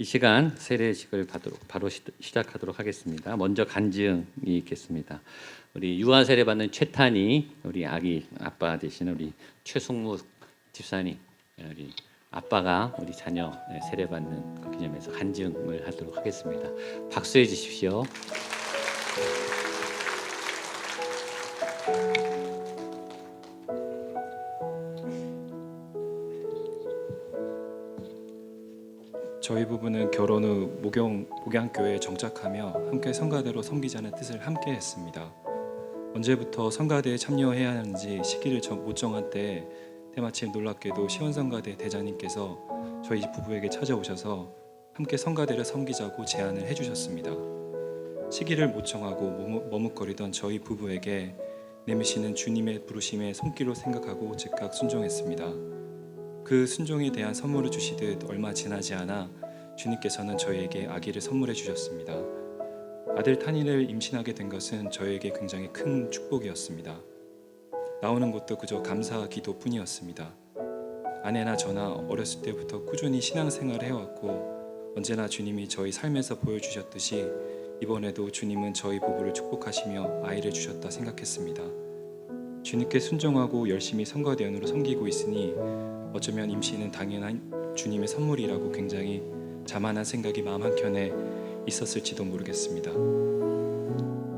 이 시간 세례식을 받도록 바로 시, 시작하도록 하겠습니다. 먼저 간증이 있겠습니다. 우리 유아 세례 받는 최탄이 우리 아기 아빠 되시는 우리 최승무 집사님 우리 아빠가 우리 자녀 세례 받는 그 기념해서 간증을 하도록 하겠습니다. 박수해 주십시오. 저희 부부는 결혼 후 목영 목양교회에 정착하며 함께 성가대로 섬기자는 뜻을 함께 했습니다. 언제부터 성가대에 참여해야 하는지 시기를 정- 못 정한 때에 때마침 놀랍게도 시원성가대 대장님께서 저희 부부에게 찾아오셔서 함께 성가대를 섬기자고 제안을 해주셨습니다. 시기를 못 정하고 머뭇거리던 저희 부부에게 내미시는 주님의 부르심에 손길로 생각하고 즉각 순종했습니다. 그 순종에 대한 선물을 주시듯 얼마 지나지 않아 주님께서는 저희에게 아기를 선물해 주셨습니다. 아들 탄이를 임신하게 된 것은 저에게 굉장히 큰 축복이었습니다. 나오는 것도 그저 감사 기도뿐이었습니다. 아내나 저나 어렸을 때부터 꾸준히 신앙생활을 해왔고 언제나 주님이 저희 삶에서 보여주셨듯이 이번에도 주님은 저희 부부를 축복하시며 아이를 주셨다 생각했습니다. 주님께 순종하고 열심히 성가대원으로 섬기고 있으니 어쩌면 임신은 당연한 주님의 선물이라고 굉장히 자만한 생각이 마음 한켠에 있었을지도 모르겠습니다.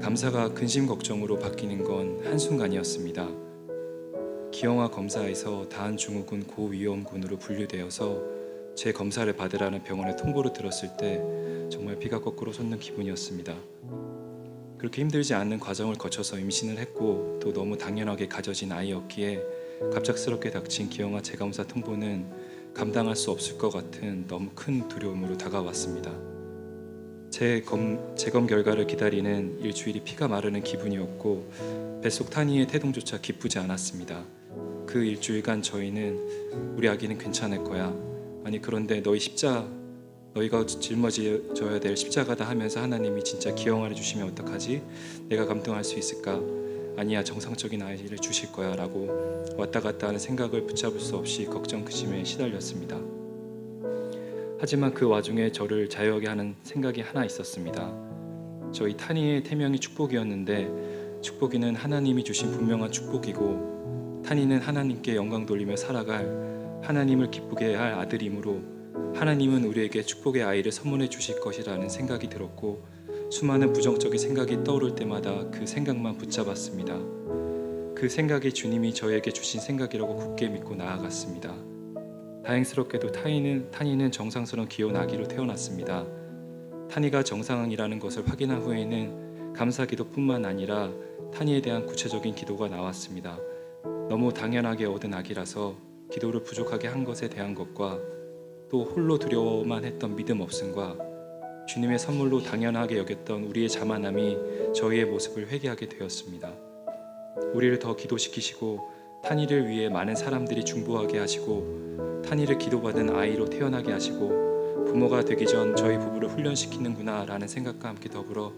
감사가 근심 걱정으로 바뀌는 건 한순간이었습니다. 기형아 검사에서 다한 증후군 고위험군으로 분류되어서 제 검사를 받으라는 병원의 통보를 들었을 때 정말 피가 거꾸로 솟는 기분이었습니다. 그렇게 힘들지 않는 과정을 거쳐서 임신을 했고 또 너무 당연하게 가져진 아이였기에 갑작스럽게 닥친 기형아 재검사 통보는 감당할 수 없을 것 같은 너무 큰 두려움으로 다가왔습니다. 제 검, 재검 결과를 기다리는 일주일이 피가 마르는 기분이었고 뱃속 탄이의 태동조차 기쁘지 않았습니다. 그 일주일간 저희는 우리 아기는 괜찮을 거야. 아니 그런데 너희 십자 너희가 짊어져야 될 십자가다 하면서 하나님이 진짜 기형아를 주시면 어떡하지? 내가 감당할 수 있을까? 아니야 정상적인 아이를 주실 거야 라고 왔다 갔다 하는 생각을 붙잡을 수 없이 걱정 근심에 시달렸습니다. 하지만 그 와중에 저를 자유하게 하는 생각이 하나 있었습니다. 저희 타니의 태명이 축복이었는데 축복이는 하나님이 주신 분명한 축복이고 타니는 하나님께 영광 돌리며 살아갈 하나님을 기쁘게 할 아들이므로 하나님은 우리에게 축복의 아이를 선물해 주실 것이라는 생각이 들었고 수많은 부정적인 생각이 떠오를 때마다 그 생각만 붙잡았습니다. 그 생각이 주님이 저에게 주신 생각이라고 굳게 믿고 나아갔습니다. 다행스럽게도 타이는 타니는 정상스러운 귀여운 아기로 태어났습니다. 타니가 정상이라는 것을 확인한 후에는 감사 기도뿐만 아니라 타니에 대한 구체적인 기도가 나왔습니다. 너무 당연하게 얻은 아기라서 기도를 부족하게 한 것에 대한 것과 또 홀로 두려워만 했던 믿음 없음과 주님의 선물로 당연하게 여겼던 우리의 자만함이 저희의 모습을 회개하게 되었습니다. 우리를 더 기도시키시고 탄이를 위해 많은 사람들이 중보하게 하시고 탄이를 기도받은 아이로 태어나게 하시고 부모가 되기 전 저희 부부를 훈련시키는구나라는 생각과 함께 더불어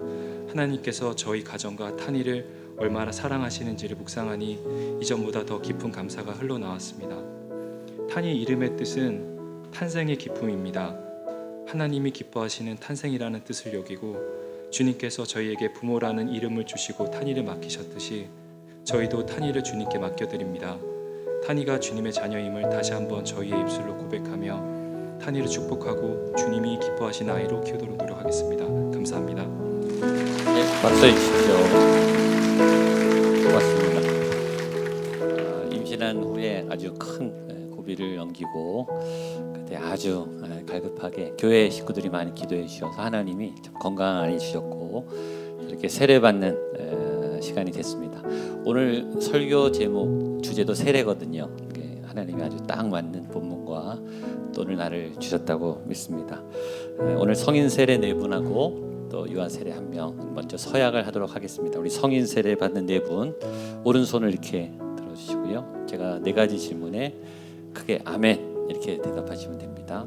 하나님께서 저희 가정과 탄이를 얼마나 사랑하시는지를 묵상하니 이전보다 더 깊은 감사가 흘러나왔습니다. 탄이 이름의 뜻은 탄생의 기쁨입니다. 하나님이 기뻐하시는 탄생이라는 뜻을 여기고 주님께서 저희에게 부모라는 이름을 주시고 탄이를 맡기셨듯이 저희도 탄이를 주님께 맡겨드립니다. 탄이가 주님의 자녀임을 다시 한번 저희의 입술로 고백하며 탄이를 축복하고 주님이 기뻐하시는 아이로 키우도록 노력하겠습니다. 감사합니다. 네, 박수해 주십시오. 고맙습니다. 아, 임신한 후에 아주 큰 에, 고비를 넘기고 그 때 아주 에, 갈급하게 교회 식구들이 많이 기도해 주셔서 하나님이 참 아이 주셨고 이렇게 세례받는 에, 시간이 됐습니다. 오늘 설교 제목 주제도 세례거든요. 하나님이 아주 딱 맞는 본문과 또 오늘 나를 주셨다고 믿습니다. 에, 오늘 성인 세례 네 분하고 또 유아 세례 한 명 먼저 서약을 하도록 하겠습니다. 우리 성인 세례 받는 네 분 오른손을 이렇게 들어주시고요. 제가 네 가지 질문에 크게 아멘 이렇게 대답하시면 됩니다.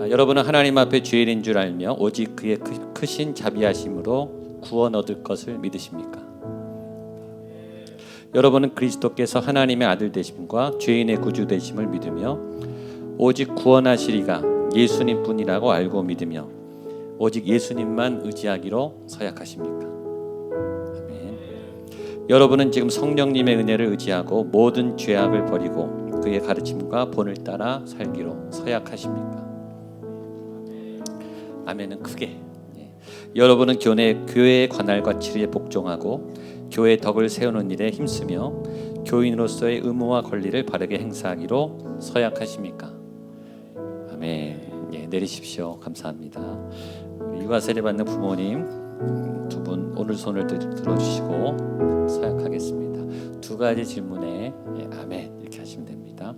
아, 여러분은 하나님 앞에 죄인인 줄 알며 오직 그의 크- 크신 자비하심으로 구원 얻을 것을 믿으십니까? 여러분은 그리스도께서 하나님의 아들 되심과 죄인의 구주 되심을 믿으며 오직 구원하시리가 예수님뿐이라고 알고 믿으며 오직 예수님만 의지하기로 서약하십니까? 아멘. 여러분은 지금 성령님의 은혜를 의지하고 모든 죄악을 버리고 그의 가르침과 본을 따라 살기로 서약하십니까? 아멘은 크게. 예. 여러분은 교회 교회의 관할과 치리에 복종하고 교회 덕을 세우는 일에 힘쓰며 교인으로서의 의무와 권리를 바르게 행사하기로 서약하십니까? 아멘. 예, 내리십시오. 감사합니다. 육아 세례 받는 부모님 두 분 오늘 손을 들- 들어주시고 서약하겠습니다. 두 가지 질문에 예, 아멘 하시면 됩니다.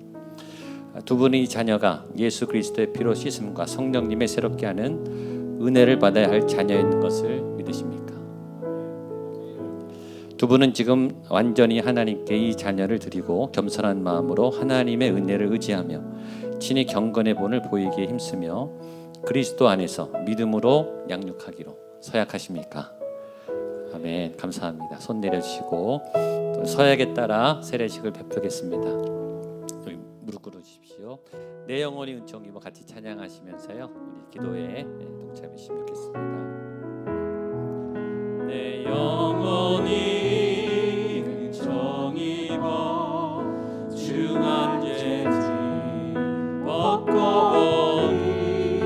아, 두 분의 자녀가 예수 그리스도의 피로 씻음과 성령님의 새롭게 하는 은혜를 받아야 할 자녀인 것을 믿으십니까? 두 분은 지금 완전히 하나님께 이 자녀를 드리고 겸손한 마음으로 하나님의 은혜를 의지하며 친히 경건의 본을 보이기에 힘쓰며 그리스도 안에서 믿음으로 양육하기로 서약하십니까? 아멘. 감사합니다. 손 내려주시고 또 서약에 따라 세례식을 베푸겠습니다. 무릎 꿇어주십시오. 내 영혼이 은총이고 같이 찬양하시면서요. 우리 기도에 동참하시면 좋겠습니다. 내 영혼이 중한 벗고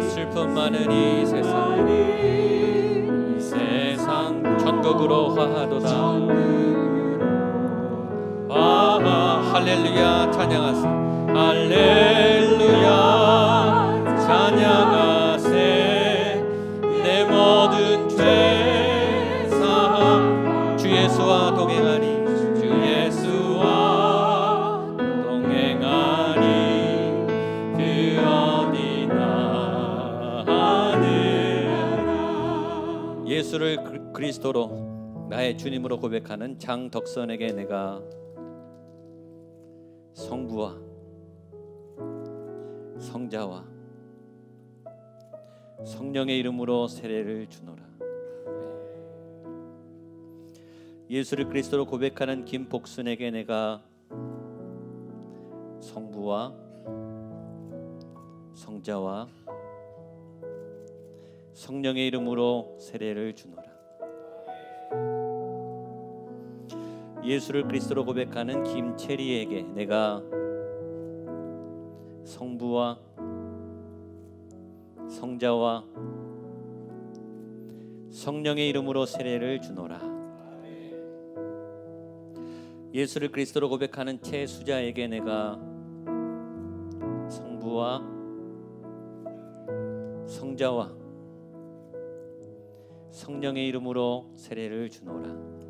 슬픔 많은 이 세상 이 세상 천국으로 화하도다 아 할렐루야 찬양하세 할렐루야. 찬양하세. 내 모든 죄 사함. 주 예수와 동행하니 주 예수와 그 예수를 그- 그리스도로 나의 주님으로 고백하는 장덕선에게 내가 성부와 성자와 성령의 이름으로 세례를 주노라. 예수를 그리스도로 고백하는 김복순에게 내가 성부와 성자와 성령의 이름으로 세례를 주노라. 예수를 그리스도로 고백하는 김채리에게 내가 성부와 성자와 성령의 이름으로 세례를 주노라. 예수를 그리스도로 고백하는 최수자에게 내가 성부와 성자와 성령의 이름으로 세례를 주노라.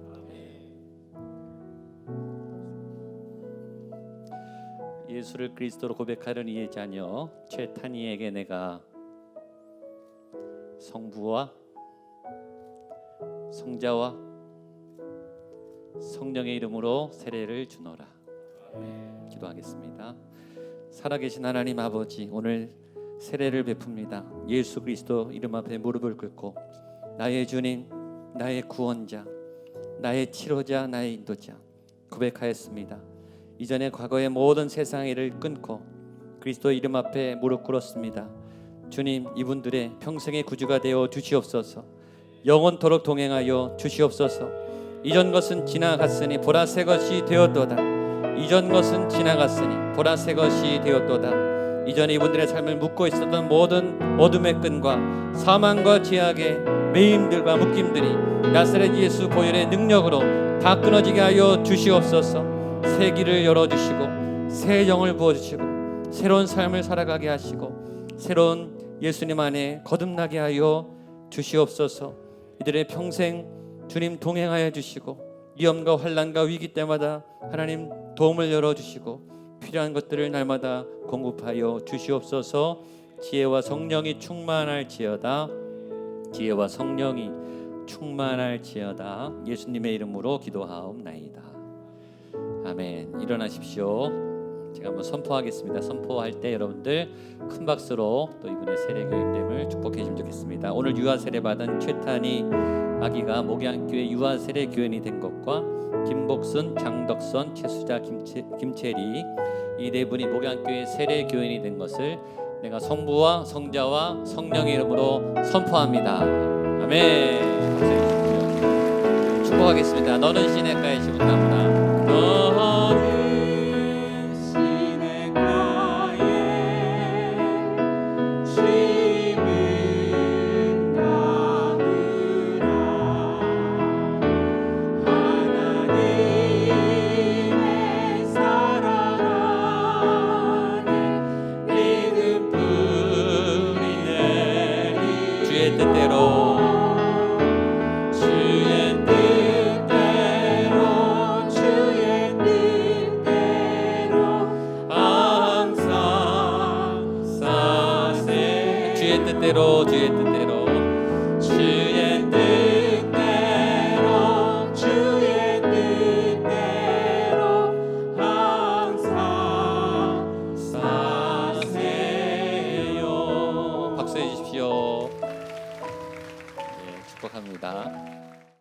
예수를 그리스도로 고백하는 이의 자녀 최탄이에게 내가 성부와 성자와 성령의 이름으로 세례를 주노라. 기도하겠습니다. 살아계신 하나님 아버지 오늘 세례를 베풉니다. 예수 그리스도 이름 앞에 무릎을 꿇고 나의 주님, 나의 구원자, 나의 치료자, 나의 인도자 고백하였습니다. 이전에 과거의 모든 세상의 일을 끊고 그리스도 이름 앞에 무릎 꿇었습니다. 주님 이분들의 평생의 구주가 되어 주시옵소서. 영원토록 동행하여 주시옵소서. 이전 것은 지나갔으니 보라 새 것이 되었도다. 이전 것은 지나갔으니 보라 새 것이 되었도다. 이전에 이분들의 삶을 묶고 있었던 모든 어둠의 끈과 사망과 죄악의 매임들과 묶임들이 나사렛 예수 보혈의 능력으로 다 끊어지게 하여 주시옵소서. 새 길을 열어 주시고 새 영을 부어 주시고 새로운 삶을 살아가게 하시고 새로운 예수님 안에 거듭나게 하여 주시옵소서. 이들의 평생 주님 동행하여 주시고 위험과 환난과 위기 때마다 하나님 도움을 열어 주시고 필요한 것들을 날마다 공급하여 주시옵소서. 지혜와 성령이 충만할지어다. 지혜와 성령이 충만할지어다. 예수님의 이름으로 기도하옵나이다. 아멘. 일어나십시오. 제가 한번 선포하겠습니다. 선포할 때 여러분들 큰 박수로 또 이분의 세례교인됨을 축복해 주면 좋겠습니다. 오늘 유아 세례 받은 최탄이 아기가 목양교회 유아 세례 교인이 된 것과 김복순, 장덕선, 최수자, 김채, 김채리 이 네 분이 목양교회 세례 교인이 된 것을 내가 성부와 성자와 성령의 이름으로 선포합니다. 아멘. 축복하겠습니다. 너는 시냇가에 심은 나무다. 뜻대로 주의 뜻대로 주의 뜻대로.